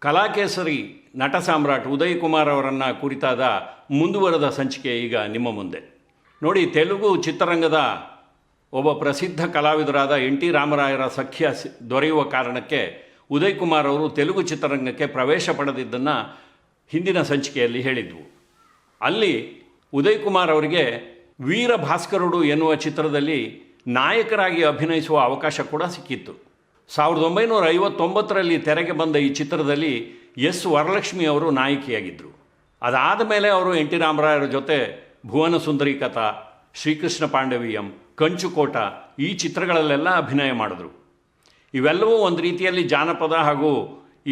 ಕಲಾಕೇಸರಿ ನಟ ಸಾಮ್ರಾಟ್ ಉದಯ್ ಕುಮಾರ್ ಅವರನ್ನು ಕುರಿತಾದ ಮುಂದುವರೆದ ಸಂಚಿಕೆ ಈಗ ನಿಮ್ಮ ಮುಂದೆ. ನೋಡಿ, ತೆಲುಗು ಚಿತ್ರರಂಗದ ಒಬ್ಬ ಪ್ರಸಿದ್ಧ ಕಲಾವಿದರಾದ ಎನ್ ಟಿ ರಾಮರಾಯರ ಸಖ್ಯ ದೊರೆಯುವ ಕಾರಣಕ್ಕೆ ಉದಯ್ ಕುಮಾರ್ ಅವರು ತೆಲುಗು ಚಿತ್ರರಂಗಕ್ಕೆ ಪ್ರವೇಶ ಪಡೆದಿದ್ದನ್ನು ಹಿಂದಿನ ಸಂಚಿಕೆಯಲ್ಲಿ ಹೇಳಿದ್ವು. ಅಲ್ಲಿ ಉದಯ್ ಕುಮಾರ್ ಅವರಿಗೆ ವೀರ ಭಾಸ್ಕರುಡು ಎನ್ನುವ ಚಿತ್ರದಲ್ಲಿ ನಾಯಕರಾಗಿ ಅಭಿನಯಿಸುವ ಅವಕಾಶ ಕೂಡ ಸಿಕ್ಕಿತ್ತು. ಸಾವಿರದ ಒಂಬೈನೂರ ಐವತ್ತೊಂಬತ್ತರಲ್ಲಿ ತೆರೆಗೆ ಬಂದ ಈ ಚಿತ್ರದಲ್ಲಿ ಎಸ್ ವರಲಕ್ಷ್ಮಿ ಅವರು ನಾಯಕಿಯಾಗಿದ್ದರು ಅದಾದ ಮೇಲೆ ಅವರು ಎನ್ ಟಿ ರಾಮರಾಯರ ಜೊತೆ ಭುವನ ಸುಂದರಿ ಕಥಾ, ಶ್ರೀಕೃಷ್ಣ ಪಾಂಡವೀಯಂ ಕಂಚುಕೋಟ ಈ ಚಿತ್ರಗಳಲ್ಲೆಲ್ಲ ಅಭಿನಯ ಮಾಡಿದ್ರು. ಇವೆಲ್ಲವೂ ಒಂದು ರೀತಿಯಲ್ಲಿ ಜಾನಪದ ಹಾಗೂ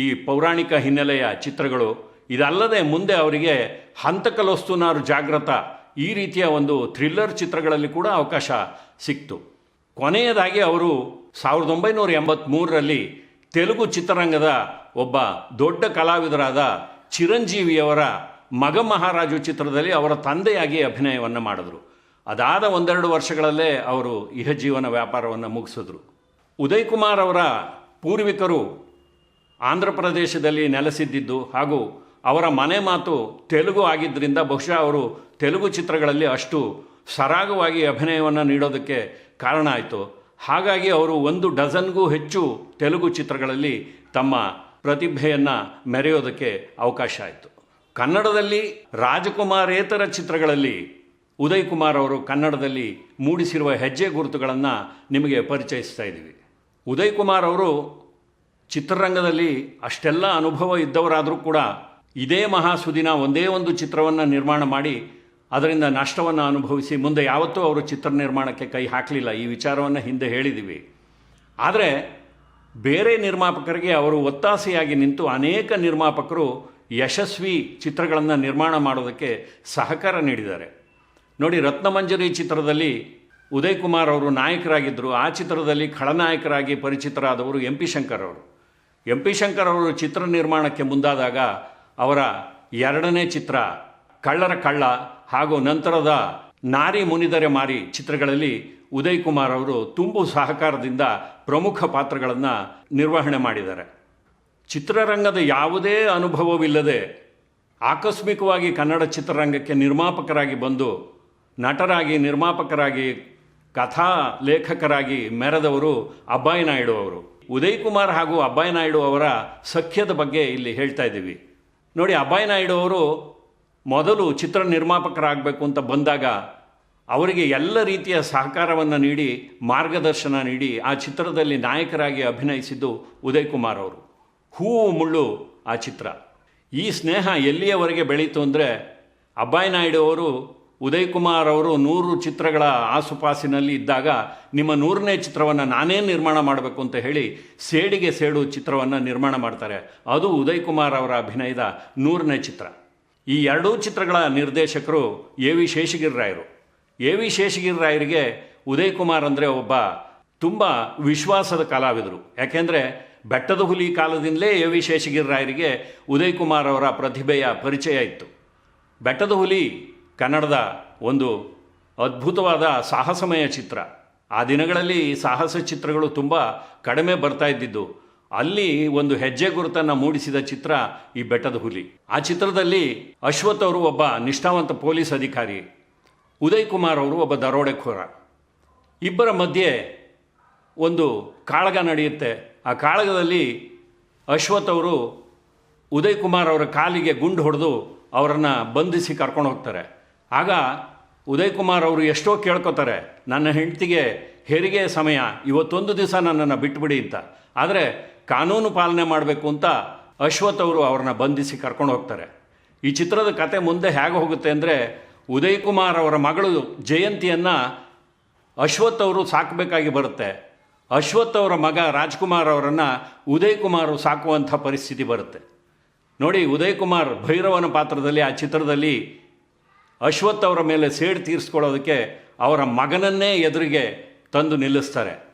ಈ ಪೌರಾಣಿಕ ಹಿನ್ನೆಲೆಯ ಚಿತ್ರಗಳು. ಇದಲ್ಲದೆ ಮುಂದೆ ಅವರಿಗೆ ಹಂತಕಲೋಸ್ತುನಾರು ಜಾಗೃತ ಈ ರೀತಿಯ ಒಂದು ಥ್ರಿಲ್ಲರ್ ಚಿತ್ರಗಳಲ್ಲಿ ಕೂಡ ಅವಕಾಶ ಸಿಕ್ತು. ಕೊನೆಯದಾಗಿ ಅವರು ಸಾವಿರದ ಒಂಬೈನೂರ ಎಂಬತ್ತ್ಮೂರರಲ್ಲಿ ತೆಲುಗು ಚಿತ್ರರಂಗದ ಒಬ್ಬ ದೊಡ್ಡ ಕಲಾವಿದರಾದ ಚಿರಂಜೀವಿಯವರ ಮಗ ಮಹಾರಾಜು ಚಿತ್ರದಲ್ಲಿ ಅವರ ತಂದೆಯಾಗಿ ಅಭಿನಯವನ್ನು ಮಾಡಿದ್ರು. ಅದಾದ ಒಂದೆರಡು ವರ್ಷಗಳಲ್ಲೇ ಅವರು ಇಹಜೀವನ ವ್ಯಾಪಾರವನ್ನು ಮುಗಿಸಿದ್ರು. ಉದಯ್ ಕುಮಾರ್ ಅವರ ಪೂರ್ವಿಕರು ಆಂಧ್ರ ಪ್ರದೇಶದಲ್ಲಿ ನೆಲೆಸಿದ್ದಿದ್ದು ಹಾಗೂ ಅವರ ಮನೆ ಮಾತು ತೆಲುಗು ಆಗಿದ್ದರಿಂದ ಬಹುಶಃ ಅವರು ತೆಲುಗು ಚಿತ್ರಗಳಲ್ಲಿ ಅಷ್ಟು ಸರಾಗವಾಗಿ ಅಭಿನಯವನ್ನು ನೀಡೋದಕ್ಕೆ ಕಾರಣ ಆಯಿತು. ಹಾಗಾಗಿ ಅವರು ಒಂದು ಡಜನ್ಗೂ ಹೆಚ್ಚು ತೆಲುಗು ಚಿತ್ರಗಳಲ್ಲಿ ತಮ್ಮ ಪ್ರತಿಭೆಯನ್ನು ಮೆರೆಯೋದಕ್ಕೆ ಅವಕಾಶ ಆಯಿತು. ಕನ್ನಡದಲ್ಲಿ ರಾಜಕುಮಾರೇತರ ಚಿತ್ರಗಳಲ್ಲಿ ಉದಯ್ ಕುಮಾರ್ ಅವರು ಕನ್ನಡದಲ್ಲಿ ಮೂಡಿಸಿರುವ ಹೆಜ್ಜೆ ಗುರುತುಗಳನ್ನು ನಿಮಗೆ ಪರಿಚಯಿಸ್ತಾ ಇದ್ದೀವಿ. ಉದಯ್ ಕುಮಾರ್ ಅವರು ಚಿತ್ರರಂಗದಲ್ಲಿ ಅಷ್ಟೆಲ್ಲ ಅನುಭವ ಇದ್ದವರಾದರೂ ಕೂಡ ಇದೇ ಮಹಾಸುದಿನ ಒಂದೇ ಒಂದು ಚಿತ್ರವನ್ನು ನಿರ್ಮಾಣ ಮಾಡಿ ಅದರಿಂದ ನಷ್ಟವನ್ನು ಅನುಭವಿಸಿ ಮುಂದೆ ಯಾವತ್ತೂ ಅವರು ಚಿತ್ರ ನಿರ್ಮಾಣಕ್ಕೆ ಕೈ ಹಾಕಲಿಲ್ಲ. ಈ ವಿಚಾರವನ್ನು ಹಿಂದೆ ಹೇಳಿದ್ದೀವಿ ಆದರೆ ಬೇರೆ ನಿರ್ಮಾಪಕರಿಗೆ ಅವರು ಒತ್ತಾಸೆಯಾಗಿ ನಿಂತು ಅನೇಕ ನಿರ್ಮಾಪಕರು ಯಶಸ್ವಿ ಚಿತ್ರಗಳನ್ನು ನಿರ್ಮಾಣ ಮಾಡೋದಕ್ಕೆ ಸಹಕಾರ ನೀಡಿದ್ದಾರೆ. ನೋಡಿ, ರತ್ನಮಂಜರಿ ಚಿತ್ರದಲ್ಲಿ ಉದಯ್ ಕುಮಾರ್ ಅವರು ನಾಯಕರಾಗಿದ್ದರು ಆ ಚಿತ್ರದಲ್ಲಿ ಖಳನಾಯಕರಾಗಿ ಪರಿಚಿತರಾದವರು ಎಂ ಪಿ ಶಂಕರ್ ಅವರು. ಎಂ ಪಿ ಶಂಕರ್ ಅವರು ಚಿತ್ರ ನಿರ್ಮಾಣಕ್ಕೆ ಮುಂದಾದಾಗ ಅವರ ಎರಡನೇ ಚಿತ್ರ ಕಳ್ಳರ ಕಳ್ಳ ಹಾಗೂ ನಂತರದ ನಾರಿ ಮುನಿದರೆ ಮಾರಿ ಚಿತ್ರಗಳಲ್ಲಿ ಉದಯ್ ಕುಮಾರ್ ಅವರು ತುಂಬು ಸಹಕಾರದಿಂದ ಪ್ರಮುಖ ಪಾತ್ರಗಳನ್ನು ನಿರ್ವಹಣೆ ಮಾಡಿದ್ದಾರೆ. ಚಿತ್ರರಂಗದ ಯಾವುದೇ ಅನುಭವವಿಲ್ಲದೆ ಆಕಸ್ಮಿಕವಾಗಿ ಕನ್ನಡ ಚಿತ್ರರಂಗಕ್ಕೆ ನಿರ್ಮಾಪಕರಾಗಿ ಬಂದು ನಟರಾಗಿ, ನಿರ್ಮಾಪಕರಾಗಿ, ಕಥಾ ಲೇಖಕರಾಗಿ ಮೆರೆದವರು ಅಬ್ಬಾಯಿ ನಾಯ್ಡು ಅವರು. ಉದಯ್ ಕುಮಾರ್ ಹಾಗೂ ಅಬ್ಬಾಯಿ ನಾಯ್ಡು ಅವರ ಸಖ್ಯದ ಬಗ್ಗೆ ಇಲ್ಲಿ ಹೇಳ್ತಾ ಇದ್ದೀವಿ. ನೋಡಿ, ಅಬ್ಬಾಯಿ ನಾಯ್ಡು ಅವರು ಮೊದಲು ಚಿತ್ರ ನಿರ್ಮಾಪಕರಾಗಬೇಕು ಅಂತ ಬಂದಾಗ ಅವರಿಗೆ ಎಲ್ಲ ರೀತಿಯ ಸಹಕಾರವನ್ನು ನೀಡಿ, ಮಾರ್ಗದರ್ಶನ ನೀಡಿ ಆ ಚಿತ್ರದಲ್ಲಿ ನಾಯಕರಾಗಿ ಅಭಿನಯಿಸಿದ್ದು ಉದಯ್ ಕುಮಾರ್ ಅವರು. ಹೂವು ಮುಳ್ಳು ಆ ಚಿತ್ರ. ಈ ಸ್ನೇಹ ಎಲ್ಲಿಯವರೆಗೆ ಬೆಳೀತು ಅಂದರೆ ಅಬ್ಬಾಯಿ ನಾಯ್ಡು ಅವರು ಉದಯ್ ಕುಮಾರ್ ಅವರು ನೂರು ಚಿತ್ರಗಳ ಆಸುಪಾಸಿನಲ್ಲಿ ಇದ್ದಾಗ ನಿಮ್ಮ ನೂರನೇ ಚಿತ್ರವನ್ನು ನಾನೇ ನಿರ್ಮಾಣ ಮಾಡಬೇಕು ಅಂತ ಹೇಳಿ ಸೇಡಿಗೆ ಸೇಡು ಚಿತ್ರವನ್ನು ನಿರ್ಮಾಣ ಮಾಡ್ತಾರೆ. ಅದು ಉದಯ್ ಕುಮಾರ್ ಅವರ ಅಭಿನಯದ ನೂರನೇ ಚಿತ್ರ. ಈ ಎರಡೂ ಚಿತ್ರಗಳ ನಿರ್ದೇಶಕರು ಎ ವಿ ಶೇಷಗಿರಿರಾಯರು. ಎ ವಿ ಶೇಷಗಿರಿರಾಯರಿಗೆ ಉದಯ್ ಕುಮಾರ್ ಅಂದರೆ ಒಬ್ಬ ತುಂಬ ವಿಶ್ವಾಸದ ಕಲಾವಿದರು. ಯಾಕೆಂದರೆ ಬೆಟ್ಟದ ಹುಲಿ ಕಾಲದಿಂದಲೇ ಎ ವಿ ಶೇಷಗಿರಿರಾಯರಿಗೆ ಉದಯ್ ಕುಮಾರ್ ಅವರ ಪ್ರತಿಭೆಯ ಪರಿಚಯ ಇತ್ತು. ಬೆಟ್ಟದ ಹುಲಿ ಕನ್ನಡದ ಒಂದು ಅದ್ಭುತವಾದ ಸಾಹಸಮಯ ಚಿತ್ರ. ಆ ದಿನಗಳಲ್ಲಿ ಸಾಹಸ ಚಿತ್ರಗಳು ತುಂಬ ಕಡಿಮೆ ಬರ್ತಾ ಇದ್ದಿದ್ದು. ಅಲ್ಲಿ ಒಂದು ಹೆಜ್ಜೆ ಗುರುತನ್ನು ಮೂಡಿಸಿದ ಚಿತ್ರ ಈ ಬೆಟ್ಟದ ಹುಲಿ. ಆ ಚಿತ್ರದಲ್ಲಿ ಅಶ್ವಥ್ ಅವರು ಒಬ್ಬ ನಿಷ್ಠಾವಂತ ಪೊಲೀಸ್ ಅಧಿಕಾರಿ, ಉದಯ್ ಕುಮಾರ್ ಅವರು ಒಬ್ಬ ದರೋಡೆಖೋರ ಇಬ್ಬರ ಮಧ್ಯೆ ಒಂದು ಕಾಳಗ ನಡೆಯುತ್ತೆ. ಆ ಕಾಳಗದಲ್ಲಿ ಅಶ್ವಥ್ ಅವರು ಉದಯ್ ಕುಮಾರ್ ಅವರ ಕಾಲಿಗೆ ಗುಂಡು ಹೊಡೆದು ಅವರನ್ನು ಬಂಧಿಸಿ ಕರ್ಕೊಂಡು ಹೋಗ್ತಾರೆ. ಆಗ ಉದಯ್ ಕುಮಾರ್ ಅವರು ಎಷ್ಟೋ ಕೇಳ್ಕೊತಾರೆ, ನನ್ನ ಹೆಂಡತಿಗೆ ಹೆರಿಗೆ ಸಮಯ, ಇವತ್ತೊಂದು ದಿವಸ ನನ್ನನ್ನು ಬಿಟ್ಬಿಡಿ ಅಂತ. ಆದರೆ ಕಾನೂನು ಪಾಲನೆ ಮಾಡಬೇಕು ಅಂತ ಅಶ್ವಥ್ ಅವರು ಅವ್ರನ್ನ ಬಂಧಿಸಿ ಕರ್ಕೊಂಡು ಹೋಗ್ತಾರೆ. ಈ ಚಿತ್ರದ ಕತೆ ಮುಂದೆ ಹೇಗೆ ಹೋಗುತ್ತೆ ಅಂದರೆ ಉದಯ್ ಕುಮಾರ್ ಅವರ ಮಗಳು ಜಯಂತಿಯನ್ನು ಅಶ್ವಥ್ ಅವರು ಸಾಕಬೇಕಾಗಿ ಬರುತ್ತೆ. ಅಶ್ವಥ್ ಅವರ ಮಗ ರಾಜ್ಕುಮಾರ್ ಅವರನ್ನು ಉದಯ್ ಕುಮಾರ್ ಸಾಕುವಂಥ ಪರಿಸ್ಥಿತಿ ಬರುತ್ತೆ. ನೋಡಿ, ಉದಯ್ ಕುಮಾರ್ ಭೈರವನ ಪಾತ್ರದಲ್ಲಿ, ಆ ಚಿತ್ರದಲ್ಲಿ ಅಶ್ವಥ್ ಅವರ ಮೇಲೆ ಸೇಡು ತೀರಿಸ್ಕೊಳ್ಳೋದಕ್ಕೆ ಅವರ ಮಗನನ್ನೇ ಎದುರಿಗೆ ತಂದು ನಿಲ್ಲಿಸ್ತಾರೆ.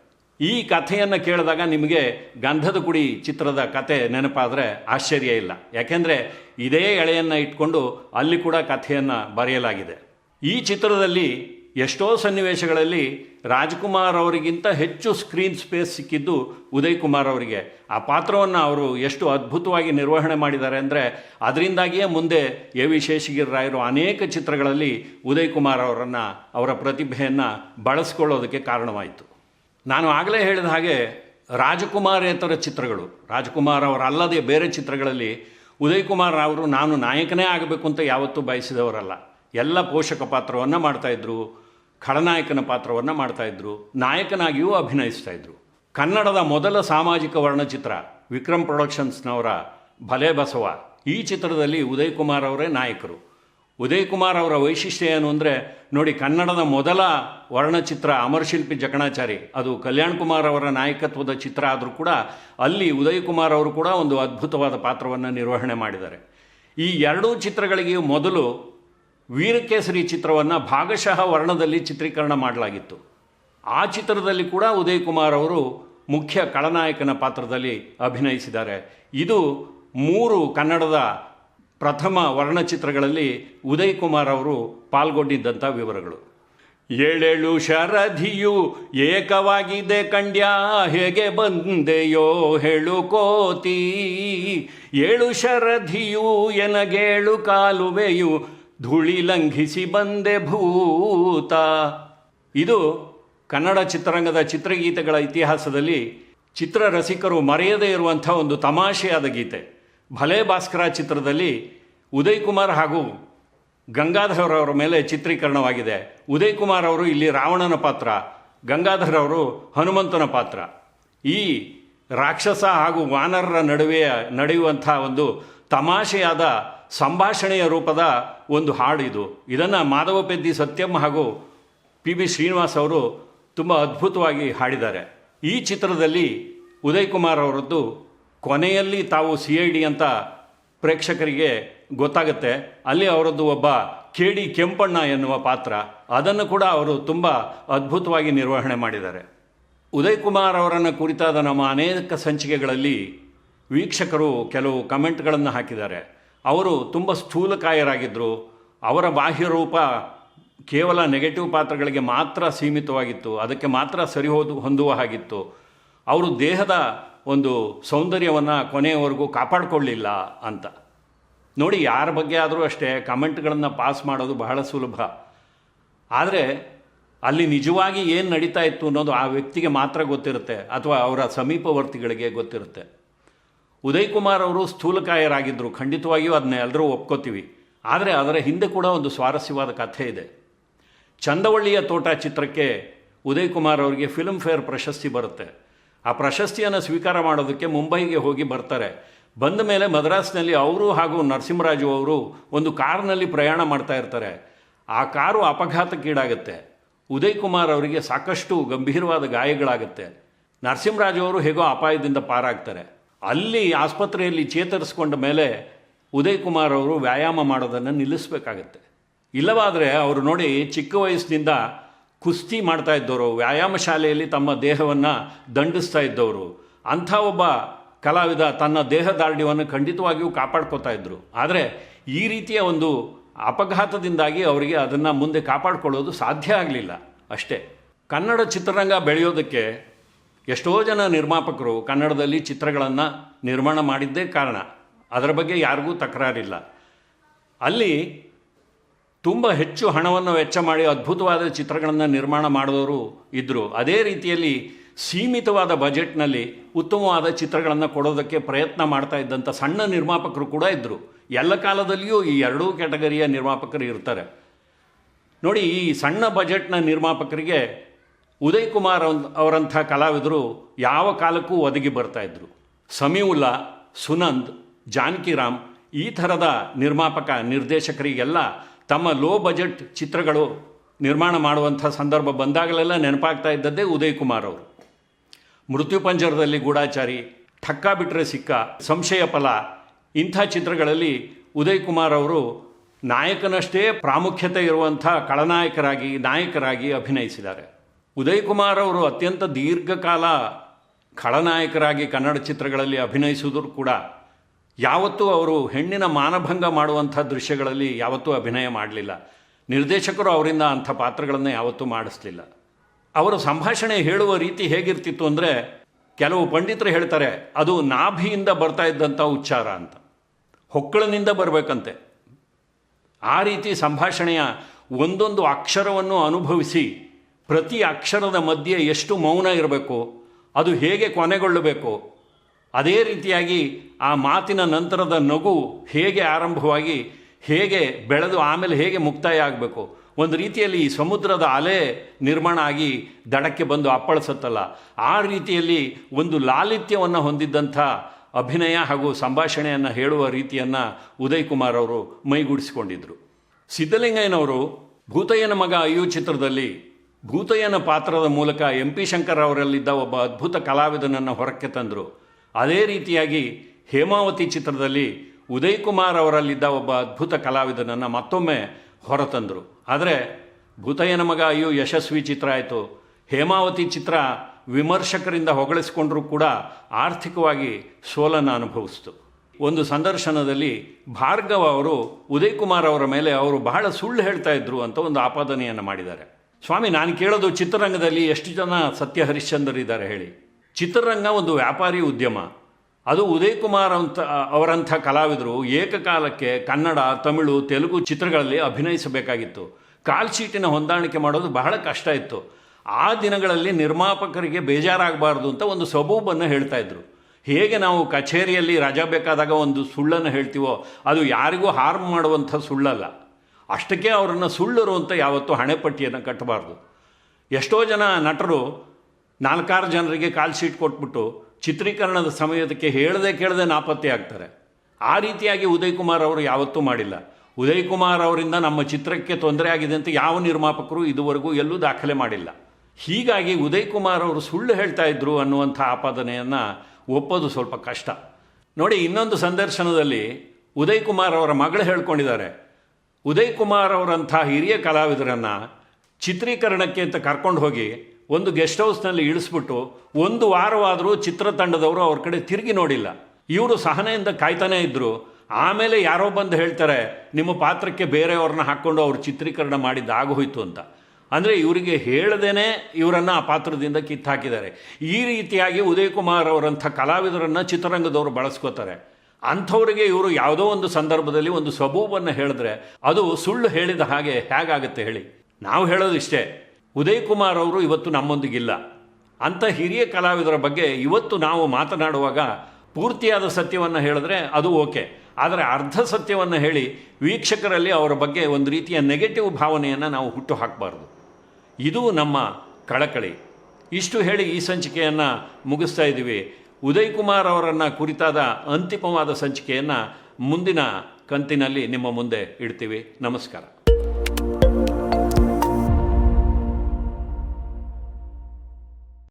ಈ ಕಥೆಯನ್ನು ಕೇಳಿದಾಗ ನಿಮಗೆ ಗಂಧದ ಕುಡಿ ಚಿತ್ರದ ಕತೆ ನೆನಪಾದರೆ ಆಶ್ಚರ್ಯ ಇಲ್ಲ. ಯಾಕೆಂದರೆ ಇದೇ ಎಳೆಯನ್ನು ಇಟ್ಕೊಂಡು ಅಲ್ಲಿ ಕೂಡ ಕಥೆಯನ್ನು ಬರೆಯಲಾಗಿದೆ. ಈ ಚಿತ್ರದಲ್ಲಿ ಎಷ್ಟೋ ಸನ್ನಿವೇಶಗಳಲ್ಲಿ ರಾಜ್ಕುಮಾರ್ ಅವರಿಗಿಂತ ಹೆಚ್ಚು ಸ್ಕ್ರೀನ್ ಸ್ಪೇಸ್ ಸಿಕ್ಕಿದ್ದು ಉದಯ್ ಕುಮಾರ್ ಅವರಿಗೆ. ಆ ಪಾತ್ರವನ್ನು ಅವರು ಎಷ್ಟು ಅದ್ಭುತವಾಗಿ ನಿರ್ವಹಣೆ ಮಾಡಿದ್ದಾರೆ ಅಂದರೆ ಅದರಿಂದಾಗಿಯೇ ಮುಂದೆ ಎ ವಿ ಶೇಷಗಿರಿ ರಾಯರು ಅನೇಕ ಚಿತ್ರಗಳಲ್ಲಿ ಉದಯ್ ಕುಮಾರ್ ಅವರನ್ನು ಅವರ ಪ್ರತಿಭೆಯನ್ನು ಬಳಸ್ಕೊಳ್ಳೋದಕ್ಕೆ ಕಾರಣವಾಯಿತು. ನಾನು ಆಗಲೇ ಹೇಳಿದ ಹಾಗೆ ರಾಜಕುಮಾರೇತರ ಚಿತ್ರಗಳು, ರಾಜಕುಮಾರ್ ಅವರಲ್ಲದೆ ಬೇರೆ ಚಿತ್ರಗಳಲ್ಲಿ ಉದಯ್ ಕುಮಾರ್ ಅವರು ನಾನು ನಾಯಕನೇ ಆಗಬೇಕು ಅಂತ ಯಾವತ್ತೂ ಬಯಸಿದವರಲ್ಲ. ಎಲ್ಲ ಪೋಷಕ ಪಾತ್ರವನ್ನು ಮಾಡ್ತಾಯಿದ್ರು ಖಳನಾಯಕನ ಪಾತ್ರವನ್ನು ಮಾಡ್ತಾಯಿದ್ರು ನಾಯಕನಾಗಿಯೂ ಅಭಿನಯಿಸ್ತಾ ಇದ್ರು. ಕನ್ನಡದ ಮೊದಲ ಸಾಮಾಜಿಕ ವರ್ಣಚಿತ್ರ ವಿಕ್ರಮ್ ಪ್ರೊಡಕ್ಷನ್ಸ್ನವರ ಭಲೆ ಬಸವ, ಈ ಚಿತ್ರದಲ್ಲಿ ಉದಯ್ ಕುಮಾರ್ ಅವರೇ ನಾಯಕರು. ಉದಯ್ ಕುಮಾರ್ ಅವರ ವೈಶಿಷ್ಟ್ಯ ಏನು ಅಂದರೆ, ನೋಡಿ, ಕನ್ನಡದ ಮೊದಲ ವರ್ಣಚಿತ್ರ ಅಮರಶಿಲ್ಪಿ ಜಕಣಾಚಾರಿ. ಅದು ಕಲ್ಯಾಣ್ ಕುಮಾರ್ ಅವರ ನಾಯಕತ್ವದ ಚಿತ್ರ ಆದರೂ ಕೂಡ ಅಲ್ಲಿ ಉದಯ್ ಕುಮಾರ್ ಅವರು ಕೂಡ ಒಂದು ಅದ್ಭುತವಾದ ಪಾತ್ರವನ್ನು ನಿರ್ವಹಣೆ ಮಾಡಿದ್ದಾರೆ. ಈ ಎರಡೂ ಚಿತ್ರಗಳಿಗೆ ಮೊದಲು ವೀರಕೇಸರಿ ಚಿತ್ರವನ್ನು ಭಾಗಶಃ ವರ್ಣದಲ್ಲಿ ಚಿತ್ರೀಕರಣ ಮಾಡಲಾಗಿತ್ತು. ಆ ಚಿತ್ರದಲ್ಲಿ ಕೂಡ ಉದಯ್ ಕುಮಾರ್ ಅವರು ಮುಖ್ಯ ಖಳನಾಯಕನ ಪಾತ್ರದಲ್ಲಿ ಅಭಿನಯಿಸಿದ್ದಾರೆ. ಇದು ಮೂರು ಕನ್ನಡದ ಪ್ರಥಮ ವರ್ಣಚಿತ್ರಗಳಲ್ಲಿ ಉದಯ್ ಕುಮಾರ್ ಅವರು ಪಾಲ್ಗೊಂಡಿದ್ದಂಥ ವಿವರಗಳು. ಏಳೇಳು ಶರಧಿಯು ಏಕವಾಗಿದೆ ಕಂಡ್ಯ ಹೇಗೆ ಬಂದೆಯೋ ಹೇಳು ಕೋತಿ. ಏಳು ಶರಧಿಯು ಎನಗೇಳು ಕಾಲುವೆಯು ಧೂಳಿ ಲಂಘಿಸಿ ಬಂದೆ ಭೂತ. ಇದು ಕನ್ನಡ ಚಿತ್ರರಂಗದ ಚಿತ್ರಗೀತೆಗಳ ಇತಿಹಾಸದಲ್ಲಿ ಚಿತ್ರರಸಿಕರು ಮರೆಯದೇ ಇರುವಂಥ ಒಂದು ತಮಾಷೆಯಾದ ಗೀತೆ. ಭಲೆ ಭಾಸ್ಕರ ಚಿತ್ರದಲ್ಲಿ ಉದಯ್ ಕುಮಾರ್ ಹಾಗೂ ಗಂಗಾಧರ್ ಅವರ ಮೇಲೆ ಚಿತ್ರೀಕರಣವಾಗಿದೆ. ಉದಯ್ ಕುಮಾರ್ ಅವರು ಇಲ್ಲಿ ರಾವಣನ ಪಾತ್ರ, ಗಂಗಾಧರ್ ಅವರು ಹನುಮಂತನ ಪಾತ್ರ. ಈ ರಾಕ್ಷಸ ಹಾಗೂ ವಾನರರ ನಡುವೆ ನಡೆಯುವಂಥ ಒಂದು ತಮಾಷೆಯಾದ ಸಂಭಾಷಣೆಯ ರೂಪದ ಒಂದು ಹಾಡು ಇದು. ಇದನ್ನು ಮಾಧವ ಪೆದ್ದಿ ಸತ್ಯಂ ಹಾಗೂ ಪಿ ಬಿ ಶ್ರೀನಿವಾಸ್ ಅವರು ತುಂಬ ಅದ್ಭುತವಾಗಿ ಹಾಡಿದ್ದಾರೆ. ಈ ಚಿತ್ರದಲ್ಲಿ ಉದಯ್ ಕುಮಾರ್ ಅವರದ್ದು ಕೊನೆಯಲ್ಲಿ ತಾವು ಸಿ ಐ ಡಿ ಅಂತ ಪ್ರೇಕ್ಷಕರಿಗೆ ಗೊತ್ತಾಗುತ್ತೆ. ಅಲ್ಲಿ ಅವರದ್ದು ಒಬ್ಬ ಕೆ ಡಿ ಕೆಂಪಣ್ಣ ಎನ್ನುವ ಪಾತ್ರ. ಅದನ್ನು ಕೂಡ ಅವರು ತುಂಬ ಅದ್ಭುತವಾಗಿ ನಿರ್ವಹಣೆ ಮಾಡಿದ್ದಾರೆ. ಉದಯ್ ಕುಮಾರ್ ಅವರನ್ನು ಕುರಿತಾದ ನಮ್ಮ ಅನೇಕ ಸಂಚಿಕೆಗಳಲ್ಲಿ ವೀಕ್ಷಕರು ಕೆಲವು ಕಮೆಂಟ್ಗಳನ್ನು ಹಾಕಿದ್ದಾರೆ. ಅವರು ತುಂಬ ಸ್ಥೂಲಕಾಯರಾಗಿದ್ದರು ಅವರ ಬಾಹ್ಯರೂಪ ಕೇವಲ ನೆಗೆಟಿವ್ ಪಾತ್ರಗಳಿಗೆ ಮಾತ್ರ ಸೀಮಿತವಾಗಿತ್ತು. ಅದಕ್ಕೆ ಮಾತ್ರ ಸರಿ ಹೋದು ಹೊಂದುವ ಹಾಗಿತ್ತು. ಅವರು ದೇಹದ ಒಂದು ಸೌಂದರ್ಯವನ್ನು ಕೊನೆಯವರೆಗೂ ಕಾಪಾಡಿಕೊಳ್ಳಿಲ್ಲ ಅಂತ. ನೋಡಿ ಯಾರ ಬಗ್ಗೆ ಆದರೂ ಅಷ್ಟೇ ಕಮೆಂಟ್ಗಳನ್ನು ಪಾಸ್ ಮಾಡೋದು ಬಹಳ ಸುಲಭ. ಆದರೆ ಅಲ್ಲಿ ನಿಜವಾಗಿ ಏನು ನಡೀತಾ ಇತ್ತು ಅನ್ನೋದು ಆ ವ್ಯಕ್ತಿಗೆ ಮಾತ್ರ ಗೊತ್ತಿರುತ್ತೆ, ಅಥವಾ ಅವರ ಸಮೀಪವರ್ತಿಗಳಿಗೆ ಗೊತ್ತಿರುತ್ತೆ. ಉದಯ್ ಕುಮಾರ್ ಅವರು ಸ್ಥೂಲಕಾಯರಾಗಿದ್ದರು ಖಂಡಿತವಾಗಿಯೂ ಅದನ್ನ ಎಲ್ಲರೂ ಒಪ್ಕೋತೀವಿ. ಆದರೆ ಅದರ ಹಿಂದೆ ಕೂಡ ಒಂದು ಸ್ವಾರಸ್ಯವಾದ ಕಥೆ ಇದೆ. ಚಂದವಳ್ಳಿಯ ತೋಟ ಚಿತ್ರಕ್ಕೆ ಉದಯ್ ಕುಮಾರ್ ಅವರಿಗೆ ಫಿಲ್ಮ್ ಫೇರ್ ಪ್ರಶಸ್ತಿ ಬರುತ್ತೆ. ಆ ಪ್ರಶಸ್ತಿಯನ್ನು ಸ್ವೀಕಾರ ಮಾಡೋದಕ್ಕೆ ಮುಂಬೈಗೆ ಹೋಗಿ ಬರ್ತಾರೆ. ಬಂದ ಮೇಲೆ ಮದ್ರಾಸ್ನಲ್ಲಿ ಅವರು ಹಾಗೂ ನರಸಿಂಹರಾಜು ಅವರು ಒಂದು ಕಾರ್ನಲ್ಲಿ ಪ್ರಯಾಣ ಮಾಡ್ತಾ ಇರ್ತಾರೆ. ಆ ಕಾರು ಅಪಘಾತಕ್ಕೀಡಾಗುತ್ತೆ. ಉದಯ್ ಕುಮಾರ್ ಅವರಿಗೆ ಸಾಕಷ್ಟು ಗಂಭೀರವಾದ ಗಾಯಗಳಾಗುತ್ತೆ. ನರಸಿಂಹರಾಜು ಅವರು ಹೇಗೋ ಅಪಾಯದಿಂದ ಪಾರಾಗ್ತಾರೆ. ಅಲ್ಲಿ ಆಸ್ಪತ್ರೆಯಲ್ಲಿ ಚೇತರಿಸ್ಕೊಂಡ ಮೇಲೆ ಉದಯ್ ಕುಮಾರ್ ಅವರು ವ್ಯಾಯಾಮ ಮಾಡೋದನ್ನು ನಿಲ್ಲಿಸಬೇಕಾಗತ್ತೆ. ಇಲ್ಲವಾದರೆ ಅವರು ನೋಡಿ ಚಿಕ್ಕ ವಯಸ್ಸಿನಿಂದ ಕುಸ್ತಿ ಮಾಡ್ತಾ ಇದ್ದವರು, ವ್ಯಾಯಾಮ ಶಾಲೆಯಲ್ಲಿ ತಮ್ಮ ದೇಹವನ್ನು ದಂಡಿಸ್ತಾ ಇದ್ದವರು, ಅಂಥ ಒಬ್ಬ ಕಲಾವಿದ ತನ್ನ ದೇಹದಾರ್ಢ್ಯವನ್ನು ಖಂಡಿತವಾಗಿಯೂ ಕಾಪಾಡ್ಕೋತಾ ಇದ್ದರು ಆದರೆ ಈ ರೀತಿಯ ಒಂದು ಅಪಘಾತದಿಂದಾಗಿ ಅವರಿಗೆ ಅದನ್ನು ಮುಂದೆ ಕಾಪಾಡಿಕೊಳ್ಳೋದು ಸಾಧ್ಯ ಆಗಲಿಲ್ಲ ಅಷ್ಟೇ. ಕನ್ನಡ ಚಿತ್ರರಂಗ ಬೆಳೆಯೋದಕ್ಕೆ ಎಷ್ಟೋ ಜನ ನಿರ್ಮಾಪಕರು ಕನ್ನಡದಲ್ಲಿ ಚಿತ್ರಗಳನ್ನು ನಿರ್ಮಾಣ ಮಾಡಿದ್ದೇ ಕಾರಣ. ಅದರ ಬಗ್ಗೆ ಯಾರಿಗೂ ತಕರಾರಿಲ್ಲ. ಅಲ್ಲಿ ತುಂಬ ಹೆಚ್ಚು ಹಣವನ್ನು ವೆಚ್ಚ ಮಾಡಿ ಅದ್ಭುತವಾದ ಚಿತ್ರಗಳನ್ನು ನಿರ್ಮಾಣ ಮಾಡಿದವರು ಇದ್ದರು ಅದೇ ರೀತಿಯಲ್ಲಿ ಸೀಮಿತವಾದ ಬಜೆಟ್ನಲ್ಲಿ ಉತ್ತಮವಾದ ಚಿತ್ರಗಳನ್ನು ಕೊಡೋದಕ್ಕೆ ಪ್ರಯತ್ನ ಮಾಡ್ತಾ ಇದ್ದಂಥ ಸಣ್ಣ ನಿರ್ಮಾಪಕರು ಕೂಡ ಇದ್ದರು ಎಲ್ಲ ಕಾಲದಲ್ಲಿಯೂ ಈ ಎರಡೂ ಕ್ಯಾಟಗರಿಯ ನಿರ್ಮಾಪಕರು ಇರ್ತಾರೆ. ನೋಡಿ, ಈ ಸಣ್ಣ ಬಜೆಟ್ನ ನಿರ್ಮಾಪಕರಿಗೆ ಉದಯ್ ಕುಮಾರ್ ಅವರಂಥ ಕಲಾವಿದರು ಯಾವ ಕಾಲಕ್ಕೂ ಒದಗಿ ಬರ್ತಾಯಿದ್ರು ಸಮೀವುಲ್ಲಾ, ಸುನಂದ್, ಜಾನಕಿರಾಮ್ ಈ ಥರದ ನಿರ್ಮಾಪಕ ನಿರ್ದೇಶಕರಿಗೆಲ್ಲ ತಮ್ಮ ಲೋ ಬಜೆಟ್ ಚಿತ್ರಗಳು ನಿರ್ಮಾಣ ಮಾಡುವಂಥ ಸಂದರ್ಭ ಬಂದಾಗಲೆಲ್ಲ ನೆನಪಾಗ್ತಾ ಇದ್ದದ್ದೇ ಉದಯ್ ಕುಮಾರ್ ಅವರು. ಮೃತ್ಯು ಪಂಜರದಲ್ಲಿ ಗೂಢಾಚಾರಿ, ಠಕ್ಕ ಬಿಟ್ಟರೆ ಸಿಕ್ಕ ಸಂಶಯ ಫಲ, ಇಂಥ ಚಿತ್ರಗಳಲ್ಲಿ ಉದಯ್ ಕುಮಾರ್ ಅವರು ನಾಯಕನಷ್ಟೇ ಪ್ರಾಮುಖ್ಯತೆ ಇರುವಂಥ ಖಳನಾಯಕರಾಗಿ, ನಾಯಕರಾಗಿ ಅಭಿನಯಿಸಿದ್ದಾರೆ. ಉದಯ್ ಕುಮಾರ್ ಅವರು ಅತ್ಯಂತ ದೀರ್ಘಕಾಲ ಖಳನಾಯಕರಾಗಿ ಕನ್ನಡ ಚಿತ್ರಗಳಲ್ಲಿ ಅಭಿನಯಿಸಿದ್ರು ಕೂಡ ಯಾವತ್ತೂ ಅವರು ಹೆಣ್ಣಿನ ಮಾನಭಂಗ ಮಾಡುವಂಥ ದೃಶ್ಯಗಳಲ್ಲಿ ಯಾವತ್ತೂ ಅಭಿನಯ ಮಾಡಲಿಲ್ಲ. ನಿರ್ದೇಶಕರು ಅವರಿಂದ ಅಂಥ ಪಾತ್ರಗಳನ್ನು ಯಾವತ್ತೂ ಮಾಡಿಸ್ಲಿಲ್ಲ. ಅವರು ಸಂಭಾಷಣೆ ಹೇಳುವ ರೀತಿ ಹೇಗಿರ್ತಿತ್ತು ಅಂದರೆ, ಕೆಲವು ಪಂಡಿತರು ಹೇಳ್ತಾರೆ, ಅದು ನಾಭಿಯಿಂದ ಬರ್ತಾ ಇದ್ದಂಥ ಉಚ್ಚಾರ ಅಂತ. ಹೊಕ್ಕಳನಿಂದ ಬರಬೇಕಂತೆ. ಆ ರೀತಿ ಸಂಭಾಷಣೆಯ ಒಂದೊಂದು ಅಕ್ಷರವನ್ನು ಅನುಭವಿಸಿ, ಪ್ರತಿ ಅಕ್ಷರದ ಮಧ್ಯೆ ಎಷ್ಟು ಮೌನ ಇರಬೇಕು, ಅದು ಹೇಗೆ ಕೊನೆಗೊಳ್ಳಬೇಕು ಅದೇ ರೀತಿಯಾಗಿ ಆ ಮಾತಿನ ನಂತರದ ನಗು ಹೇಗೆ ಆರಂಭವಾಗಿ ಹೇಗೆ ಬೆಳೆದು ಆಮೇಲೆ ಹೇಗೆ ಮುಕ್ತಾಯ ಆಗಬೇಕು? ಒಂದು ರೀತಿಯಲ್ಲಿ ಈ ಸಮುದ್ರದ ಅಲೆ ನಿರ್ಮಾಣ ಆಗಿ ದಡಕ್ಕೆ ಬಂದು ಅಪ್ಪಳಿಸುತ್ತಲ್ಲ. ಆ ರೀತಿಯಲ್ಲಿ ಒಂದು ಲಾಲಿತ್ಯವನ್ನು ಹೊಂದಿದ್ದಂಥ ಅಭಿನಯ ಹಾಗೂ ಸಂಭಾಷಣೆಯನ್ನು ಹೇಳುವ ರೀತಿಯನ್ನು ಉದಯ್ ಕುಮಾರ್ ಅವರು ಮೈಗೂಡಿಸಿಕೊಂಡಿದ್ದರು ಸಿದ್ದಲಿಂಗಯ್ಯನವರು ಭೂತಯ್ಯನ ಮಗ ಅಯ್ಯು ಚಿತ್ರದಲ್ಲಿ ಭೂತಯ್ಯನ ಪಾತ್ರದ ಮೂಲಕ ಎಂ ಪಿ ಶಂಕರ್ ಅವರಲ್ಲಿದ್ದ ಒಬ್ಬ ಅದ್ಭುತ ಕಲಾವಿದನನ್ನು ಹೊರಕ್ಕೆ ತಂದರು. ಅದೇ ರೀತಿಯಾಗಿ ಹೇಮಾವತಿ ಚಿತ್ರದಲ್ಲಿ ಉದಯ್ ಕುಮಾರ್ ಅವರಲ್ಲಿದ್ದ ಒಬ್ಬ ಅದ್ಭುತ ಕಲಾವಿದನನ್ನು ಮತ್ತೊಮ್ಮೆ ಹೊರತಂದರು. ಆದರೆ ಭೂತಯ್ಯನ ಮಗ ಅಯ್ಯೋ ಯಶಸ್ವಿ ಚಿತ್ರ ಆಯಿತು. ಹೇಮಾವತಿ ಚಿತ್ರ ವಿಮರ್ಶಕರಿಂದ ಹೊಗಳಿಸಿಕೊಂಡರೂ ಕೂಡ ಆರ್ಥಿಕವಾಗಿ ಸೋಲನ್ನು ಅನುಭವಿಸ್ತು. ಒಂದು ಸಂದರ್ಶನದಲ್ಲಿ ಭಾರ್ಗವ ಅವರು ಉದಯ್ ಕುಮಾರ್ ಅವರ ಮೇಲೆ ಅವರು ಬಹಳ ಸುಳ್ಳು ಹೇಳ್ತಾ ಇದ್ರು ಅಂತ ಒಂದು ಆಪಾದನೆಯನ್ನು ಮಾಡಿದ್ದಾರೆ. ಸ್ವಾಮಿ, ನಾನು ಕೇಳೋದು ಚಿತ್ರರಂಗದಲ್ಲಿ ಎಷ್ಟು ಜನ ಸತ್ಯ ಹರಿಶ್ಚಂದ್ರ ಇದ್ದಾರೆ ಹೇಳಿ. ಚಿತ್ರರಂಗ ಒಂದು ವ್ಯಾಪಾರಿ ಉದ್ಯಮ. ಅದು ಉದಯ್ ಕುಮಾರ್ ಅಂತ ಅವರಂಥ ಕಲಾವಿದರು ಏಕಕಾಲಕ್ಕೆ ಕನ್ನಡ, ತಮಿಳು, ತೆಲುಗು ಚಿತ್ರಗಳಲ್ಲಿ ಅಭಿನಯಿಸಬೇಕಾಗಿತ್ತು. ಕಾಲ್ ಶೀಟಿನ ಹೊಂದಾಣಿಕೆ ಮಾಡೋದು ಬಹಳ ಕಷ್ಟ ಇತ್ತು. ಆ ದಿನಗಳಲ್ಲಿ ನಿರ್ಮಾಪಕರಿಗೆ ಬೇಜಾರಾಗಬಾರ್ದು ಅಂತ ಒಂದು ಸಬೂಬನ್ನು ಹೇಳ್ತಾ ಇದ್ರು. ಹೇಗೆ ನಾವು ಕಚೇರಿಯಲ್ಲಿ ರಜಾ ಬೇಕಾದಾಗ ಒಂದು ಸುಳ್ಳನ್ನು ಹೇಳ್ತೀವೋ, ಅದು ಯಾರಿಗೂ ಹಾರ್ಮ್ ಮಾಡುವಂಥ ಸುಳ್ಳಲ್ಲ. ಅಷ್ಟಕ್ಕೆ ಅವರನ್ನು ಸುಳ್ಳರು ಅಂತ ಯಾವತ್ತೂ ಹಣೆಪಟ್ಟಿಯನ್ನು ಕಟ್ಟಬಾರ್ದು. ಎಷ್ಟೋ ಜನ ನಟರು ನಾಲ್ಕಾರು ಜನರಿಗೆ ಕಾಲ್ ಶೀಟ್ ಕೊಟ್ಬಿಟ್ಟು ಚಿತ್ರೀಕರಣದ ಸಮಯದಕ್ಕೆ ಹೇಳದೆ ಕೇಳದೆ ನಾಪತ್ತೆ ಆಗ್ತಾರೆ. ಆ ರೀತಿಯಾಗಿ ಉದಯ್ ಕುಮಾರ್ ಅವರು ಯಾವತ್ತೂ ಮಾಡಿಲ್ಲ. ಉದಯ್ ಕುಮಾರ್ ಅವರಿಂದ ನಮ್ಮ ಚಿತ್ರಕ್ಕೆ ತೊಂದರೆ ಆಗಿದೆ ಅಂತ ಯಾವ ನಿರ್ಮಾಪಕರು ಇದುವರೆಗೂ ಎಲ್ಲೂ ದಾಖಲೆ ಮಾಡಿಲ್ಲ. ಹೀಗಾಗಿ ಉದಯ್ ಕುಮಾರ್ ಅವರು ಸುಳ್ಳು ಹೇಳ್ತಾ ಇದ್ರು ಅನ್ನುವಂಥ ಆಪಾದನೆಯನ್ನು ಒಪ್ಪೋದು ಸ್ವಲ್ಪ ಕಷ್ಟ. ನೋಡಿ, ಇನ್ನೊಂದು ಸಂದರ್ಶನದಲ್ಲಿ ಉದಯ್ ಕುಮಾರ್ ಅವರ ಮಗಳು ಹೇಳ್ಕೊಂಡಿದ್ದಾರೆ. ಉದಯ್ ಕುಮಾರ್ ಅವರಂಥ ಹಿರಿಯ ಕಲಾವಿದರನ್ನು ಚಿತ್ರೀಕರಣಕ್ಕೆ ಅಂತ ಕರ್ಕೊಂಡು ಹೋಗಿ ಒಂದು ಗೆಸ್ಟ್ ಹೌಸ್ನಲ್ಲಿ ಇಳಿಸ್ಬಿಟ್ಟು ಒಂದು ವಾರವಾದರೂ ಚಿತ್ರತಂಡದವರು ಅವ್ರ ಕಡೆ ತಿರುಗಿ ನೋಡಿಲ್ಲ. ಇವರು ಸಹನೆಯಿಂದ ಕಾಯ್ತಾನೇ ಇದ್ದರು ಆಮೇಲೆ ಯಾರೋ ಬಂದು ಹೇಳ್ತಾರೆ, ನಿಮ್ಮ ಪಾತ್ರಕ್ಕೆ ಬೇರೆಯವ್ರನ್ನ ಹಾಕ್ಕೊಂಡು ಅವ್ರು ಚಿತ್ರೀಕರಣ ಮಾಡಿದ್ದು ಆಗೋಯ್ತು ಅಂತ. ಅಂದರೆ ಇವರಿಗೆ ಹೇಳ್ದೇನೆ ಇವರನ್ನು ಆ ಪಾತ್ರದಿಂದ ಕಿತ್ತಾಕಿದ್ದಾರೆ. ಈ ರೀತಿಯಾಗಿ ಉದಯಕುಮಾರ್ ಅವರಂಥ ಕಲಾವಿದರನ್ನು ಚಿತ್ರರಂಗದವರು ಬಳಸ್ಕೋತಾರೆ. ಅಂಥವರಿಗೆ ಇವರು ಯಾವುದೋ ಒಂದು ಸಂದರ್ಭದಲ್ಲಿ ಒಂದು ಸಬೂಬನ್ನು ಹೇಳಿದ್ರೆ ಅದು ಸುಳ್ಳು ಹೇಳಿದ ಹಾಗೆ ಹೇಗಾಗುತ್ತೆ ಹೇಳಿ. ನಾವು ಹೇಳೋದಿಷ್ಟೇ. ಉದಯ್ ಕುಮಾರ್ ಅವರು ಇವತ್ತು ನಮ್ಮೊಂದಿಗಿಲ್ಲ. ಅಂಥ ಹಿರಿಯ ಕಲಾವಿದರ ಬಗ್ಗೆ ಇವತ್ತು ನಾವು ಮಾತನಾಡುವಾಗ ಪೂರ್ತಿಯಾದ ಸತ್ಯವನ್ನು ಹೇಳಿದ್ರೆ ಅದು ಓಕೆ. ಆದರೆ ಅರ್ಧ ಸತ್ಯವನ್ನು ಹೇಳಿ ವೀಕ್ಷಕರಲ್ಲಿ ಅವರ ಬಗ್ಗೆ ಒಂದು ರೀತಿಯ ನೆಗೆಟಿವ್ ಭಾವನೆಯನ್ನು ನಾವು ಹುಟ್ಟು ಹಾಕಬಾರ್ದು. ಇದು ನಮ್ಮ ಕಳಕಳಿ. ಇಷ್ಟು ಹೇಳಿ ಈ ಸಂಚಿಕೆಯನ್ನು ಮುಗಿಸ್ತಾ ಇದ್ದೀವಿ. ಉದಯ್ ಕುಮಾರ್ ಅವರನ್ನು ಕುರಿತಾದ ಅಂತಿಮವಾದ ಸಂಚಿಕೆಯನ್ನು ಮುಂದಿನ ಕಂತಿನಲ್ಲಿ ನಿಮ್ಮ ಮುಂದೆ ಇಡ್ತೀವಿ. ನಮಸ್ಕಾರ.